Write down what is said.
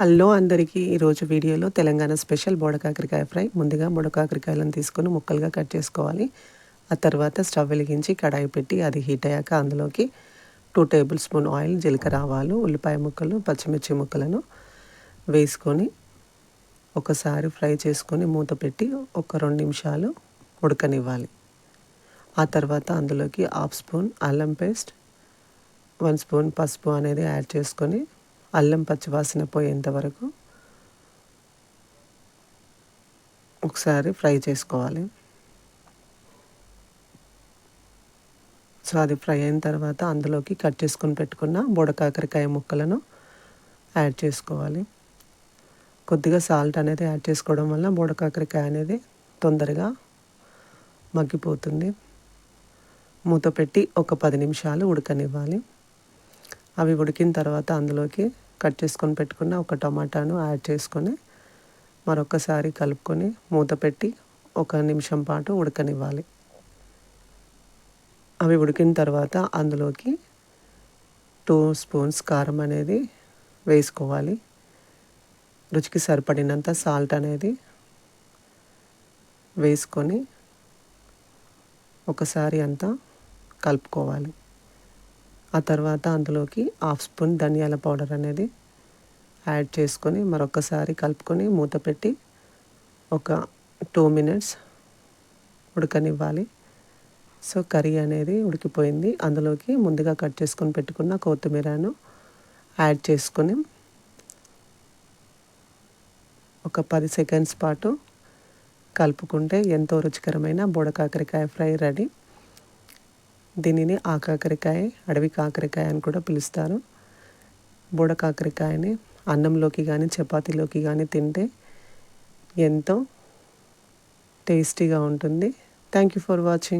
Hello అందరికీ. ఈరోజు వీడియోలో తెలంగాణ స్పెషల్ బోడకాకరకాయ ఫ్రై. ముందుగా బొడకాకరికాయలను తీసుకొని ముక్కలుగా కట్ చేసుకోవాలి. ఆ తర్వాత స్టవ్ వెలిగించి కడాయి పెట్టి అది హీట్ అయ్యాక అందులోకి టూ టేబుల్ స్పూన్ ఆయిల్ జీలకర్ర ఆవాలు ఉల్లిపాయ ముక్కలు పచ్చిమిర్చి ముక్కలను వేసుకొని ఒకసారి ఫ్రై చేసుకొని మూత పెట్టి ఒక రెండు నిమిషాలు ఉడకనివ్వాలి. ఆ తర్వాత అందులోకి హాఫ్ స్పూన్ అల్లం పేస్ట్ వన్ స్పూన్ పసుపు అనేది యాడ్ చేసుకొని అల్లం పచ్చివాసన పోయేంత వరకు ఒకసారి ఫ్రై చేసుకోవాలి. సో అది ఫ్రై అయిన తర్వాత అందులోకి కట్ చేసుకొని పెట్టుకున్న బుడకాకరకాయ ముక్కలను యాడ్ చేసుకోవాలి. కొద్దిగా సాల్ట్ అనేది యాడ్ చేసుకోవడం వల్ల బుడకాకరకాయ అనేది తొందరగా మగ్గిపోతుంది. మూత పెట్టి ఒక పది నిమిషాలు ఉడకనివ్వాలి. అవి ఉడికిన తర్వాత అందులోకి కట్ చేసుకొని పెట్టుకున్న ఒక టమాటాను యాడ్ చేసుకొని మరొకసారి కలుపుకొని మూత పెట్టి ఒక నిమిషం పాటు ఉడకనివ్వాలి. అవి ఉడికిన తర్వాత అందులోకి టూ స్పూన్స్ కారం అనేది వేసుకోవాలి. రుచికి సరిపడినంత సాల్ట్ అనేది వేసుకొని ఒకసారి అంతా కలుపుకోవాలి. ఆ తర్వాత అందులోకి హాఫ్ స్పూన్ ధనియాల పౌడర్ అనేది యాడ్ చేసుకొని మరొకసారి కలుపుకొని మూత పెట్టి ఒక టూ మినిట్స్ ఉడకనివ్వాలి. సో కర్రీ అనేది ఉడికిపోయింది. అందులోకి ముందుగా కట్ చేసుకొని పెట్టుకున్న కొత్తిమీరను యాడ్ చేసుకొని ఒక పది సెకండ్స్ పాటు కలుపుకుంటే ఎంతో రుచికరమైన బుడకాకరికాయ ఫ్రై రెడీ. దీనిని ఆకాకరకాయ అడవి కాకరకాయ అని కూడా పిలుస్తారు. బోడ కాకరకాయని అన్నంలోకి కానీ చపాతీలోకి కానీ తింటే ఎంతో టేస్టీగా ఉంటుంది. Thank you for watching